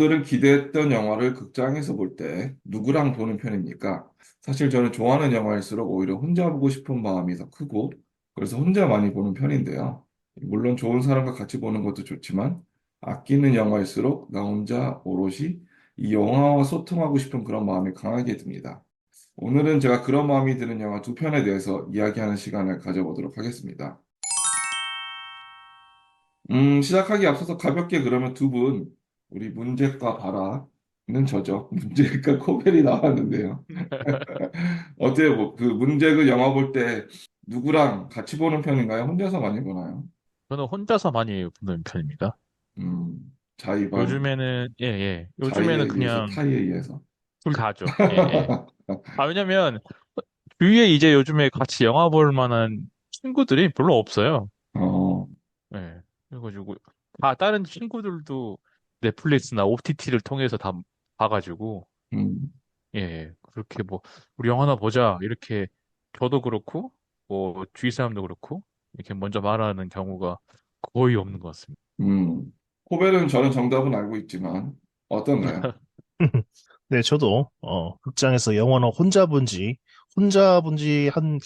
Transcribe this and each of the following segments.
여러분들은 기대했던 영화를 극장에서 볼 때 누구랑 보는 편입니까? 사실 저는 좋아하는 영화일수록 오히려 혼자 보고 싶은 마음이 더 크고, 그래서 혼자 많이 보는 편인데요. 물론 좋은 사람과 같이 보는 것도 좋지만, 아끼는 영화일수록 나 혼자 오롯이 이 영화와 소통하고 싶은 그런 마음이 강하게 듭니다. 오늘은 제가 그런 마음이 드는 영화 두 편에 대해서 이야기하는 시간을 가져보도록 하겠습니다. 음, 시작하기 앞서서 가볍게 그러면 두 분, 우리 문잭과 바라는 저죠. 문잭과 코벨이 나왔는데요. 어때요? 뭐, 그 문잭은 영화 볼 때 누구랑 같이 보는 편인가요? 혼자서 많이 보나요? 저는 혼자서 많이 보는 편입니다. 음, 자의반, 요즘에는, 예, 예. 요즘에는 의해서, 그냥 타의에 의해서. 둘 다죠. 예, 예. 아, 왜냐면, 주위에 이제 요즘에 같이 영화 볼 만한 친구들이 별로 없어요. 어, 예. 그래가지고, 다 다른 친구들도 넷플릭스나 OTT를 통해서 다 봐가지고, 음, 예, 예. 그렇게 뭐, 우리 영화나 보자. 이렇게, 저도 그렇고, 뭐, 주위 사람도 그렇고, 이렇게 먼저 말하는 경우가 거의 없는 것 같습니다. 음. 코벨은 저는 정답은 알고 있지만, 어떤가요? 네, 저도 어, 극장에서 영화는 혼자 본 지, 혼자 본 지 한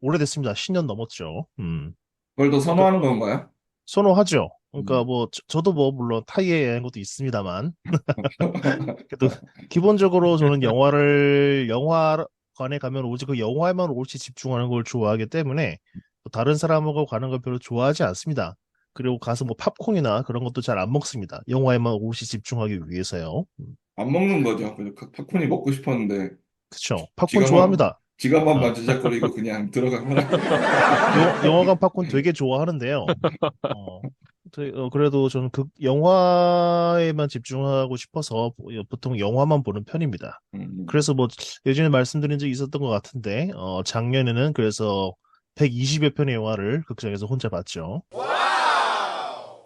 오래됐습니다. 10년 넘었죠. 음, 그걸 더또 선호하는 건가요? 선호하죠. 그러니까 음. 뭐 저, 도뭐 물론 타이에 여행한 것도 있습니다만, 그래도 기본적으로 저는 영화를 영화관에 가면 오직 그 영화에만 옳지 집중하는 걸 좋아하기 때문에 또 다른 사람하고 가는 걸 별로 좋아하지 않습니다. 그리고 가서 뭐 팝콘이나 그런 것도 잘 안 먹습니다. 영화에만 올 집중하기 위해서요. 음, 안 먹는 거죠. 그 팝콘이 먹고 싶었는데, 그쵸. 팝콘 좋아합니다. 지갑만 어. 만지작거리고 그냥 들어가거나. 영, 영화관 팝콘 되게 좋아하는데요. 어, 되- 어, 그래도 저는 그 영화에만 집중하고 싶어서 보통 영화만 보는 편입니다. 음, 그래서 뭐 예전에 말씀드린 적이 있었던 것 같은데, 어, 작년에는 그래서 120여 편의 영화를 극장에서 혼자 봤죠.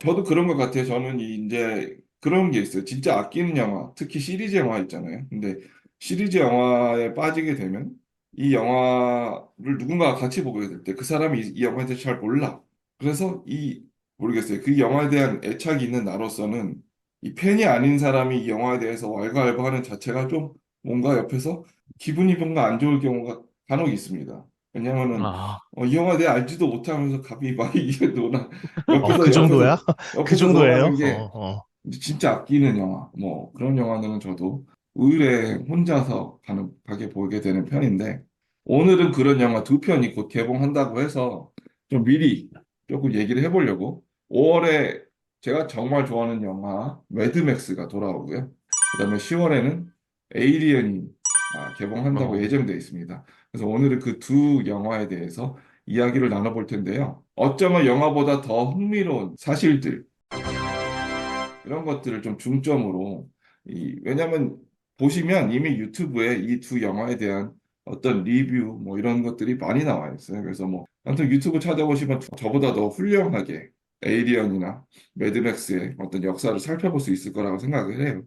저도 그런 것 같아요. 저는 이- 이제 그런 게 있어요. 진짜 아끼는 영화, 특히 시리즈 영화 있잖아요. 근데 시리즈 영화에 빠지게 되면 이 영화를 누군가가 같이 보게 될 때 그 사람이 이, 이 영화에 대해서 잘 몰라. 그래서 이, 모르겠어요. 그 영화에 대한 애착이 있는 나로서는 이 팬이 아닌 사람이 이 영화에 대해서 왈가왈부하는 자체가 좀 뭔가 옆에서 기분이 뭔가 안 좋을 경우가 간혹 있습니다. 왜냐면은 아, 어, 이 영화 내가 알지도 못하면서 감히 막 이게 노나 어, 옆에서 그 정도야? 옆에서 그 정도예요? 노는 게 어, 어. 진짜 아끼는 영화 뭐 그런 영화들은 저도 의뢰 혼자서 가는 가게 보게 되는 편인데 오늘은 그런 영화 두 편이 곧 개봉한다고 해서 좀 미리 조금 얘기를 해보려고 5월에 제가 정말 좋아하는 영화 매드맥스가 돌아오고요. 그다음에 10월에는 에이리언이 아, 개봉한다고 어, 예정되어 있습니다. 그래서 오늘은 그 두 영화에 대해서 이야기를 나눠볼 텐데요. 어쩌면 영화보다 더 흥미로운 사실들, 이런 것들을 좀 중점으로, 이, 왜냐면 보시면 이미 유튜브에 이 두 영화에 대한 어떤 리뷰, 뭐 이런 것들이 많이 나와 있어요. 그래서 뭐, 아무튼 유튜브 찾아보시면 저보다 더 훌륭하게 에이리언이나 매드맥스의 어떤 역사를 살펴볼 수 있을 거라고 생각을 해요.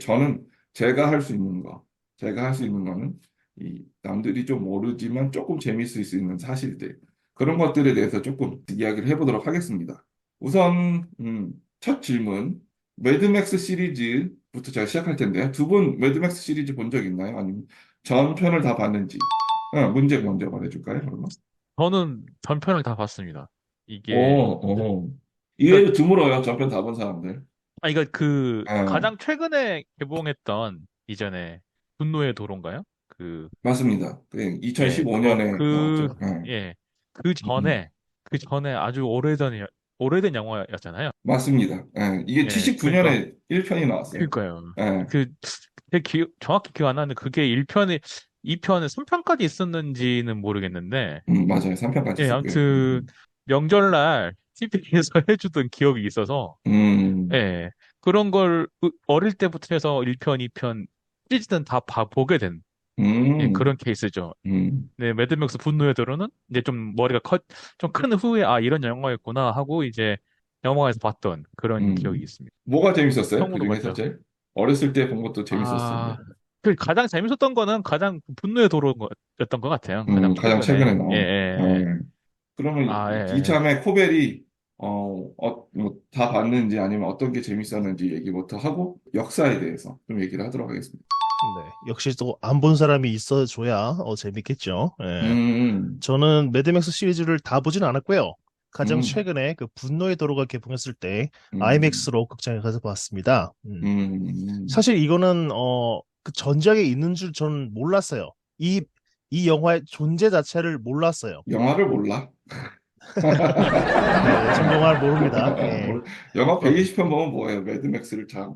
저는 제가 할 수 있는 거, 제가 할 수 있는 거는 이 남들이 좀 모르지만 조금 재밌을 수 있는 사실들, 그런 것들에 대해서 조금 이야기를 해보도록 하겠습니다. 우선, 음, 첫 질문. 매드맥스 시리즈부터 제가 시작할 텐데요. 두 분 매드맥스 시리즈 본 적 있나요? 아니면 전편을 다 봤는지? 어, 문제 먼저 말해줄까요? 그러면? 저는 전편을 다 봤습니다. 이게, 오, 오. 이외에도 드물어요. 전편 다 본 사람들. 아, 이거 그, 어, 가장 최근에 개봉했던 이전에 분노의 도로인가요? 그, 맞습니다. 그 예, 그거, 2015년에 그, 나왔죠. 예. 예, 그 음, 전에, 그 전에 아주 오래전, 여- 오래된 영화였잖아요. 맞습니다. 예. 이게 예, 그러니까, 79년에 1편이 나왔어요. 그니까요. 예. 그, 제 기, 정확히 기억 안 나는데, 그게 1편에, 2편에 3편까지 있었는지는 모르겠는데, 음, 맞아요. 3편까지 예, 있었고요. 아무튼, 명절날 TV에서 해주던 기억이 있어서, 음, 예, 그런 걸 으- 어릴 때부터 해서 1편, 2편 시리즈는 다 봐, 보게 된 예, 음, 그런 케이스죠. 음, 네, 매드맥스 분노의 도로는 이제 좀 머리가 컸, 좀큰 후에 아, 이런 영화였구나 하고 이제 영화관에서 봤던 그런 기억이 음. 있습니다. 뭐가 재밌었어요? 그 봤죠? 제일? 어렸을 때 본 것도 재밌었을 아. 그 가장 재밌었던 거는 가장 분노의 도로였던 것 같아요. 음, 가장 가장 최근에 최근에. 예, 나온. 예, 예. 예. 그러면 아, 예, 예. 이참에 코벨이 어, 어, 뭐, 다 봤는지 아니면 어떤 게 재밌었는지 얘기부터 하고 역사에 대해서 좀 얘기를 하도록 하겠습니다. 네. 역시 또 안 본 사람이 있어줘야 어, 재밌겠죠. 예. 음, 저는 매드맥스 시리즈를 다 보진 않았고요. 가장 음. 최근에 그 분노의 도로가 개봉했을 때 음, IMAX로 극장에 가서 봤습니다. 음. 음, 사실 이거는 어, 그 전작에 있는 줄 저는 몰랐어요. 이, 이 영화의 존재 자체를 몰랐어요. 영화를 몰라? 네, 전 영화를 모릅니다. 예. 몰- 영화 120편 보면 뭐예요? 매드맥스를 참.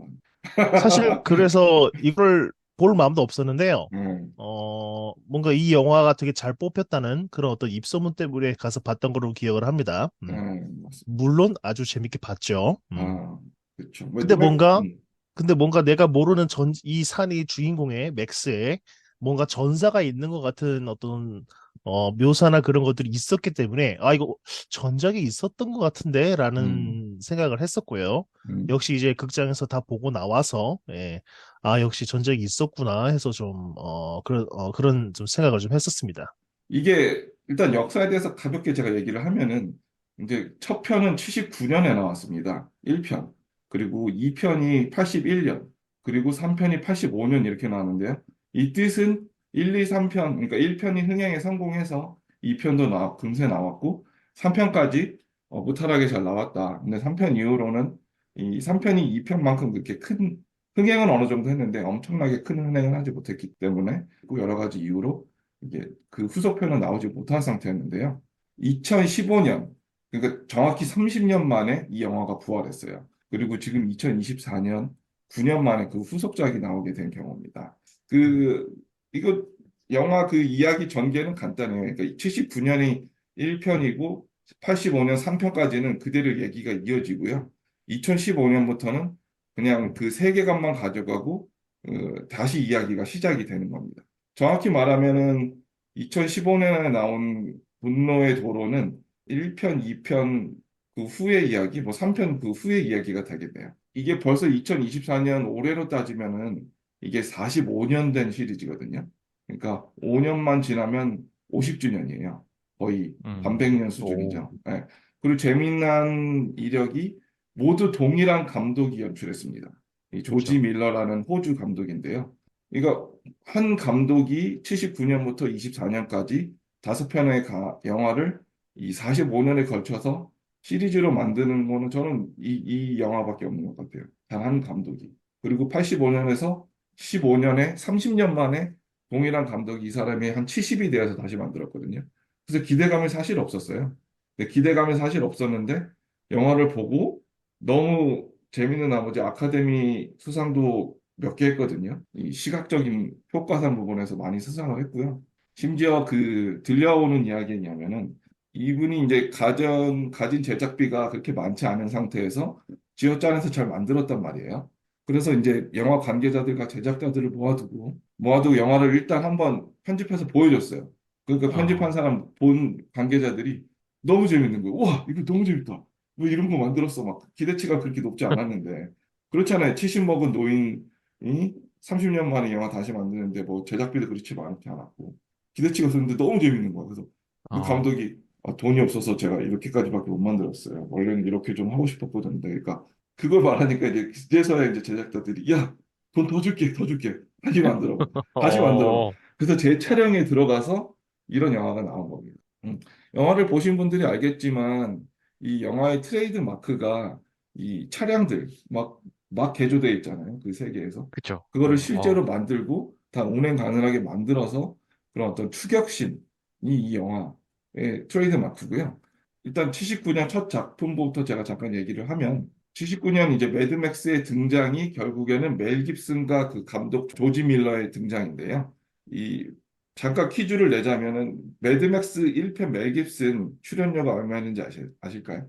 사실 그래서 이걸 볼 마음도 없었는데요. 음, 어, 뭔가 이 영화가 되게 잘 뽑혔다는 그런 어떤 입소문 때문에 가서 봤던 걸로 기억을 합니다. 음. 음. 물론 아주 재밌게 봤죠. 음. 아, 그렇죠. 근데 뭔가 음, 근데 뭔가 내가 모르는 전, 이 산이 주인공의 맥스에 뭔가 전사가 있는 것 같은 어떤 어, 묘사나 그런 것들이 있었기 때문에 아 이거 전작이 있었던 것 같은데 라는 생각을 했었고요. 음. 역시 이제 극장에서 다 보고 나와서 예, 아 역시 전작이 있었구나 해서 좀 어, 그런 어, 그런 좀 생각을 좀 했었습니다. 이게 일단 역사에 대해서 가볍게 제가 얘기를 하면은 이제 첫 편은 79년에 나왔습니다. 1편. 그리고 2편이 81년. 그리고 3편이 85년 이렇게 나왔는데요. 이 뜻은 1, 2, 3편, 그러니까 1편이 흥행에 성공해서 2편도 나, 금세 나왔고 3편까지 어, 무탈하게 잘 나왔다. 근데 3편 이후로는 이 3편이 2편만큼 그렇게 큰 흥행은 어느 정도 했는데 엄청나게 큰 흥행을 하지 못했기 때문에 그 여러 가지 이유로 이게 그 후속편은 나오지 못한 상태였는데요. 2015년, 그러니까 정확히 30년 만에 이 영화가 부활했어요. 그리고 지금 2024년, 9년 만에 그 후속작이 나오게 된 경우입니다. 그, 이거, 영화 그 이야기 전개는 간단해요. 그러니까 79년이 1편이고, 85년 3편까지는 그대로 얘기가 이어지고요. 2015년부터는 그냥 그 세계관만 가져가고, 어, 다시 이야기가 시작이 되는 겁니다. 정확히 말하면은 2015년에 나온 분노의 도로는 1편, 2편 그 후의 이야기, 뭐 3편 그 후의 이야기가 되겠네요. 이게 벌써 2024년 올해로 따지면은 이게 45년 된 시리즈거든요. 그러니까 5년만 지나면 50주년이에요. 거의 음. 반백년 수준이죠. 예. 그리고 재미난 이력이 모두 동일한 감독이 연출했습니다. 이 조지 밀러라는 호주 감독인데요. 이거 한 감독이 79년부터 24년까지 다섯 편의 가- 영화를 이 45년에 걸쳐서 시리즈로 만드는 거는 저는 이, 이 영화밖에 없는 것 같아요. 단 한 감독이. 그리고 85년에서 15년에 30년 만에 동일한 감독이 이 사람이 한 70이 되어서 다시 만들었거든요. 그래서 기대감이 사실 없었어요. 근데 기대감이 사실 없었는데 영화를 보고 너무 재밌는 나머지 아카데미 수상도 몇 개 했거든요. 이 시각적인 효과상 부분에서 많이 수상을 했고요. 심지어 그 들려오는 이야기냐면은 이분이 이제 가전, 가진 제작비가 그렇게 많지 않은 상태에서 쥐어짜내서 잘 만들었단 말이에요. 그래서 이제 영화 관계자들과 제작자들을 모아두고, 모아두고 영화를 일단 한번 편집해서 보여줬어요. 그러니까 편집한 아. 사람 본 관계자들이 너무 재밌는 거예요. 와, 이거 너무 재밌다. 왜 이런 거 만들었어? 막 기대치가 그렇게 높지 않았는데. 그렇잖아요. 70 먹은 노인이 30년 만에 영화 다시 만드는데 뭐 제작비도 그렇지 많지 않았고. 기대치가 없었는데 너무 재밌는 거야. 그래서 그 아, 감독이 아, 돈이 없어서 제가 이렇게까지밖에 못 만들었어요. 원래는 이렇게 좀 하고 싶었거든요. 그러니까 그걸 말하니까 이제 그제서야 이제 제작자들이 야, 돈 더 줄게, 더 줄게. 다시 만들어. 다시 만들어. 어, 그래서 제 촬영에 들어가서 이런 영화가 나온 겁니다. 음, 영화를 보신 분들이 알겠지만 이 영화의 트레이드 마크가 이 차량들 막, 막 개조되어 있잖아요. 그 세계에서. 그쵸. 그거를 어, 실제로 만들고 다 운행 가능하게 만들어서 그런 어떤 추격심이 이 영화의 트레이드 마크고요. 일단 79년 첫 작품부터 제가 잠깐 얘기를 하면 79년 이제 매드맥스의 등장이 결국에는 멜 깁슨과 그 감독 조지 밀러의 등장인데요. 이 잠깐 퀴즈를 내자면은 매드맥스 1편 멜 깁슨 출연료가 얼마였는지 아실, 아실까요?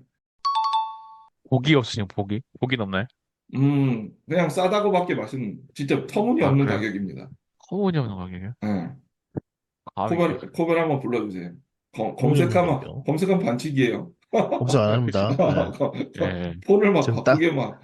복이 없으니까 복이? 복이 없나요? 음, 그냥 싸다고밖에 말씀 진짜 터무니없는 아, 그래요? 가격입니다. 터무니없는 가격이에요? 예. 감이 코벨, 코벨 한번 불러주세요. 검, 검색하면? 검색하면 반칙이에요. 검색 안 합니다. 네. 예. 폰을 막 지금 바꾸게 막,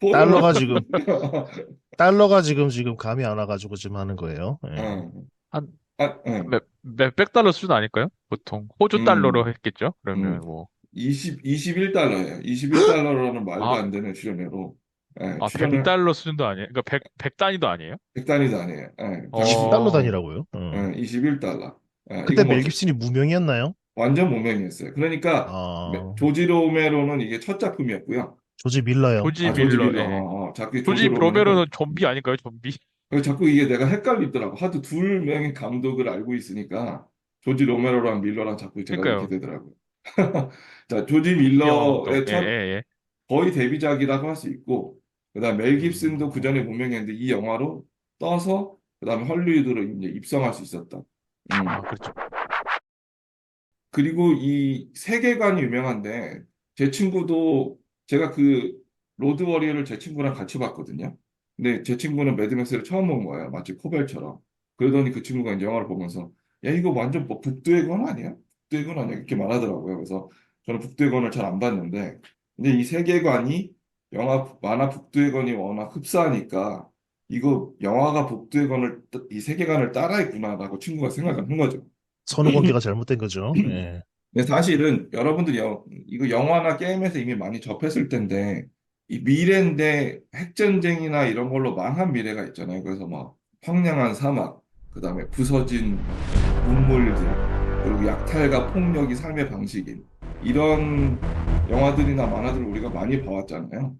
폰을 달러가 막, 지금 달러가 지금 지금 감이 안 와가지고 지금 하는 거예요. 예. 어. 한- 아, 예. 몇, 몇백 달러 수준 아닐까요? 보통. 호주 음. 달러로 했겠죠? 그러면 음. 뭐, 20, 21달러예요. 21달러라는 말도 아. 안 되는 출연료로. 예, 아, 출연료 100달러 수준도 아니에요? 그러니까 100, 100 단위도 아니에요? 100단위도 아니에요. 예, 어. 20달러 단위라고요? 어. 예, 21달러. 예, 그때 이거 뭐 멜 깁슨이 무명이었나요? 완전 무명이었어요. 그러니까 아, 조지 로메로는 이게 첫 작품이었고요. 조지 밀러요. 조지 아, 조지 밀러. 밀러. 예. 어, 어, 자꾸 조지 로메로는 좀비 아닐까요? 좀비? 그래서 자꾸 이게 내가 헷갈리더라고. 하도 둘 명의 감독을 알고 있으니까 조지 로메로랑 밀러랑 자꾸 제가 그러니까요. 이렇게 되더라고요. 자, 조지 밀러의 감독. 첫 예, 예, 예. 거의 데뷔작이라고 할 수 있고, 그다음 멜 깁슨도 그 전에 무명이었는데 이 영화로 떠서 그다음에 헐리우드로 이제 입성할 수 있었다. 음. 아, 그렇죠. 그리고 이 세계관이 유명한데 제 친구도 제가 그 로드 워리어를 제 친구랑 같이 봤거든요. 근데 제 친구는 매드맥스를 처음 본 거예요. 마치 코벨처럼. 그러더니 그 친구가 이제 영화를 보면서 야 이거 완전 뭐 북두의 권 아니야? 북두의 권 아니야? 이렇게 말하더라고요. 그래서 저는 북두의 권을 잘 안 봤는데 근데 이 세계관이 영화 만화 북두의 권이 워낙 흡사하니까 이거 영화가 북두의 권을 따- 이 세계관을 따라했구나라고 친구가 생각을 한 거죠. 선후 관계가 잘못된 거죠. 예. 사실은 여러분들이 여- 이거 영화나 게임에서 이미 많이 접했을 텐데 이 미래인데 핵전쟁이나 이런 걸로 망한 미래가 있잖아요. 그래서 막 황량한 사막, 그다음에 부서진 문물들, 그리고 약탈과 폭력이 삶의 방식인 이런 영화들이나 만화들을 우리가 많이 봐왔잖아요.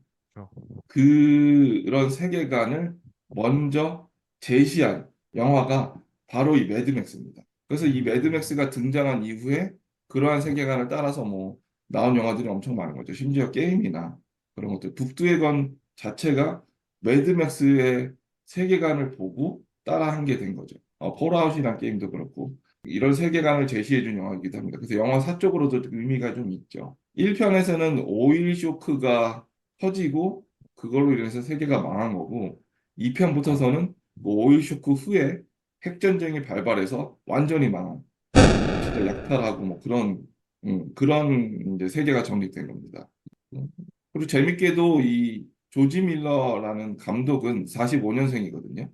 그런 세계관을 먼저 제시한 영화가 바로 이 매드맥스입니다. 그래서 이 매드맥스가 등장한 이후에 그러한 세계관을 따라서 뭐 나온 영화들이 엄청 많은 거죠. 심지어 게임이나 그런 것들. 북두의 건 자체가 매드맥스의 세계관을 보고 따라한 게 된 거죠. 어, 폴아웃이라는 게임도 그렇고 이런 세계관을 제시해준 영화이기도 합니다. 그래서 영화사 쪽으로도 의미가 좀 있죠. 1편에서는 오일 쇼크가 터지고 그걸로 인해서 세계가 망한 거고 2편부터서는 그 오일 쇼크 후에 핵전쟁이 발발해서 완전히 망한 진짜 약탈하고 뭐 그런 음, 그런 이제 세계가 정립된 겁니다. 음. 그리고 재밌게도 이 조지 밀러라는 감독은 45년생이거든요.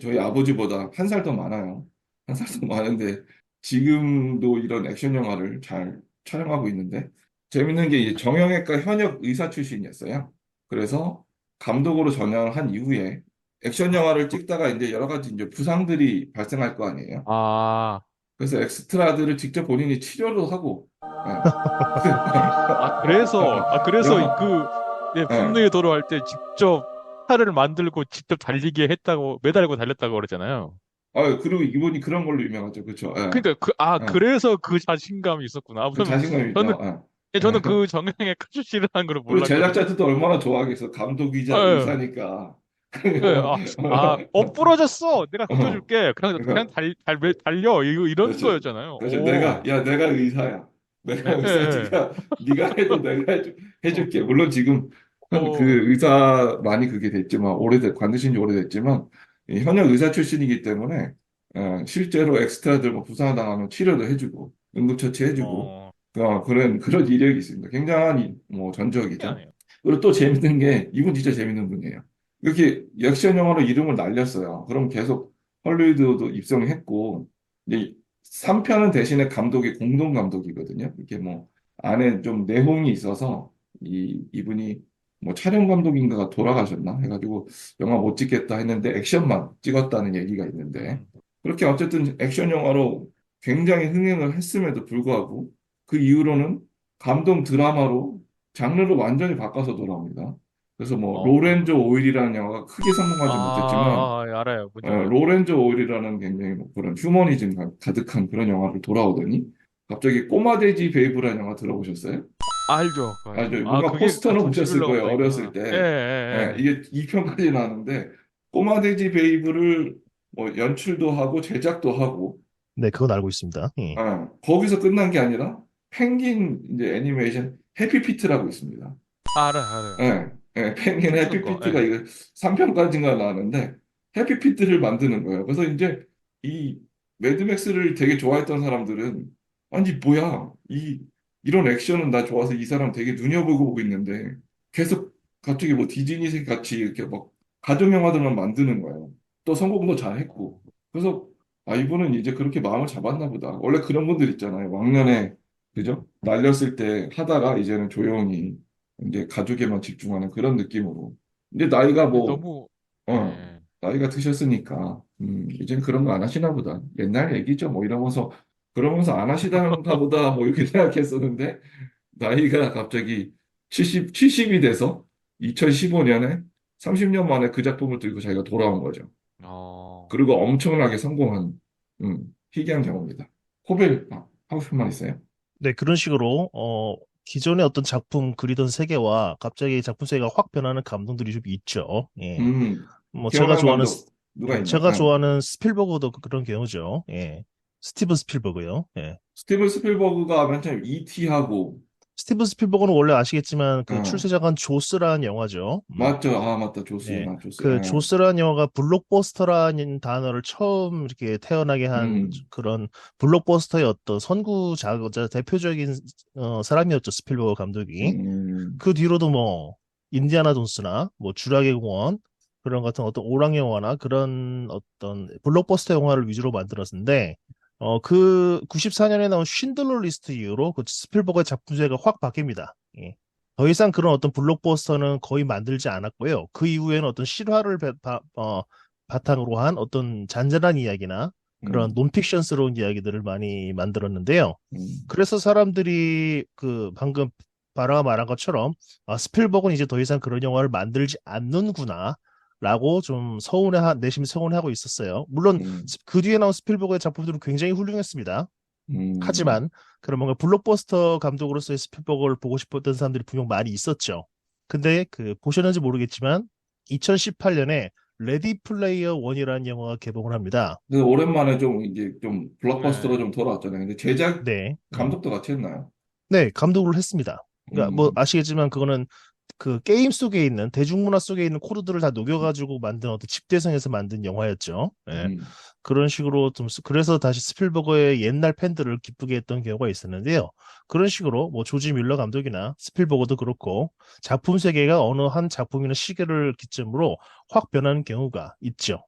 저희 아버지보다 한 살 더 많아요. 한 살 더 많은데 지금도 이런 액션 영화를 잘 촬영하고 있는데 재밌는 게 정형외과 현역 의사 출신이었어요. 그래서 감독으로 전향을 한 이후에 액션 영화를 찍다가 이제 여러 가지 이제 부상들이 발생할 거 아니에요. 아, 그래서 엑스트라들을 직접 본인이 치료도 하고 예. 아, 그래서, 아, 그래서 그, 예, 분노의 도로 할 때 직접 차를 만들고 직접 달리게 했다고, 매달고 달렸다고 그러잖아요. 아, 그리고 이분이 그런 걸로 유명하죠. 그렇죠. 예. 그러니까 그, 아, 예. 그래서 그 자신감이 있었구나. 아, 그 저는, 자신감이 저는, 있죠. 예. 예, 저는 그 정형의 카슈 씨라는 걸 그리고 몰랐거든요. 제작자들도 얼마나 좋아하겠어. 감독이자 예. 의사니까. 예, 아, 아, 어, 부러졌어. 내가 고쳐줄게. 그냥, 그러니까- 그냥 달, 달, 달려. 이거, 이런 그렇죠. 거였잖아요. 그래서 오. 내가 야 내가 의사야. 내가 예, 의사니까 네가 해도 내가 해줄, 해줄게. 물론 지금 어. 그 의사 많이 그게 됐지만 오래됐 관두신 지 오래됐지만 이 현역 의사 출신이기 때문에 어, 실제로 엑스트라들 뭐 부상 당하면 치료도 해주고 응급처치 해주고 어, 어, 그런 그런 이력이 있습니다. 굉장한 이- 뭐 전적이죠. 그리고 또 재밌는 게 이분 진짜 재밌는 분이에요. 이렇게 액션 영화로 이름을 날렸어요. 그럼 계속 헐리우드도 입성했고 이제 3편은 대신에 감독이 공동 감독이거든요. 이렇게 뭐 안에 좀 내홍이 있어서 이 이분이 뭐 촬영 감독인가가 돌아가셨나 해가지고 영화 못 찍겠다 했는데 액션만 찍었다는 얘기가 있는데 그렇게 어쨌든 액션 영화로 굉장히 흥행을 했음에도 불구하고 그 이후로는 감동 드라마로 장르를 완전히 바꿔서 돌아옵니다. 그래서 뭐 어. 로렌조 오일이라는 영화가 크게 성공하지 못했지만 아, 아, 알아요. 뭔지 어, 알아요. 로렌조 오일이라는 굉장히 뭐 그런 휴머니즘 가- 가득한 그런 영화를 돌아오더니 갑자기 꼬마 돼지 베이브라는 영화 들어보셨어요? 알죠. 알죠. 아, 뭔가 그게 포스터는 아, 보셨을 거예요, 거구나. 어렸을 때. 예, 예, 예, 예. 이게 2편까지 나왔는데 꼬마 돼지 베이브를 뭐 연출도 하고 제작도 하고 네, 그건 알고 있습니다. 예. 아, 거기서 끝난 게 아니라 펭귄 이제 애니메이션 해피피트라고 있습니다. 알아요, 알아요. 예, 예, 펭귄 거, 해피피트가 이거 3편까지인가 나왔는데 해피피트를 만드는 거예요. 그래서 이제 이 매드맥스를 되게 좋아했던 사람들은 아니 뭐야 이 이런 액션은 나 좋아서 이 사람 되게 눈여보고 있는데 계속 갑자기 뭐 디즈니 같이 이렇게 막 가족 영화들만 만드는 거예요. 또 성공도 잘했고 그래서 아 이분은 이제 그렇게 마음을 잡았나 보다. 원래 그런 분들 있잖아요. 왕년에 그죠? 날렸을 때 하다가 이제는 조용히 이제 가족에만 집중하는 그런 느낌으로. 근데 나이가 뭐, 너무, 어, 예. 나이가 드셨으니까, 음, 이제는 그런 거 안 하시나 보다. 옛날 얘기죠. 뭐 이러면서, 그러면서 안 하시나 보다. 뭐 이렇게 생각했었는데, 나이가 갑자기 70, 70이 돼서 2015년에 30년 만에 그 작품을 들고 자기가 돌아온 거죠. 어, 그리고 엄청나게 성공한, 음, 희귀한 경우입니다. 호벨, 아, 하고 싶은 말 있어요? 네, 그런 식으로, 어, 기존의 어떤 작품 그리던 세계와 갑자기 작품 세계가 확 변하는 감동들이 좀 있죠. 예. 음, 뭐, 제가 좋아하는, 누가 있나? 제가 아, 좋아하는 스필버그도 그- 그런 경우죠. 예. 스티븐 스필버그요. 예. 스티븐 스필버그가 맨 처음 E.T.하고, 스티븐 스필버그는 원래 아시겠지만 그 어. 출세작은 조스라는 영화죠. 음. 맞죠? 아, 맞다. 조스, 네. 나 조스. 그 예. 조스라는 영화가 블록버스터라는 단어를 처음 이렇게 태어나게 한 음. 그런 블록버스터의 어떤 선구자자 대표적인 어, 사람이었죠 스필버그 감독이. 음, 그 뒤로도 뭐 인디아나 존스나 뭐 주라기 공원 그런 같은 어떤 오락 영화나 그런 어떤 블록버스터 영화를 위주로 만들었는데 어 그 94년에 나온 쉰들러 리스트 이후로 그 스필버그의 작품제가 확 바뀝니다. 예. 더 이상 그런 어떤 블록버스터는 거의 만들지 않았고요. 그 이후에는 어떤 실화를 바, 바- 어, 바탕으로 한 어떤 잔잔한 이야기나 그런 음, 논픽션스러운 이야기들을 많이 만들었는데요. 음, 그래서 사람들이 그 방금 바라가 말한 것처럼 아, 스필버그는 이제 더 이상 그런 영화를 만들지 않는구나 라고 좀 서운해 내심 서운해하고 있었어요. 물론 음, 스- 그 뒤에 나온 스필버그의 작품들은 굉장히 훌륭했습니다. 음. 하지만 그런 뭔가 블록버스터 감독으로서의 스필버그를 보고 싶었던 사람들이 분명 많이 있었죠. 근데 그 보셨는지 모르겠지만 2018년에 레디 플레이어 1이라는 영화가 개봉을 합니다. 그래서 오랜만에 좀 이제 좀 블록버스터로 네. 좀 돌아왔잖아요. 근데 제작 네. 음. 감독도 같이 했나요? 네, 감독을 했습니다. 그러니까 뭐 음, 아시겠지만 그거는 그 게임 속에 있는 대중문화 속에 있는 코드들을 다 녹여가지고 만든 어떤 집대성에서 만든 영화였죠. 예. 음, 그런 식으로 좀 스- 그래서 다시 스필버거의 옛날 팬들을 기쁘게 했던 경우가 있었는데요. 그런 식으로 뭐 조지 밀러 감독이나 스필버거도 그렇고 작품 세계가 어느 한 작품이나 시계를 기점으로 확 변하는 경우가 있죠.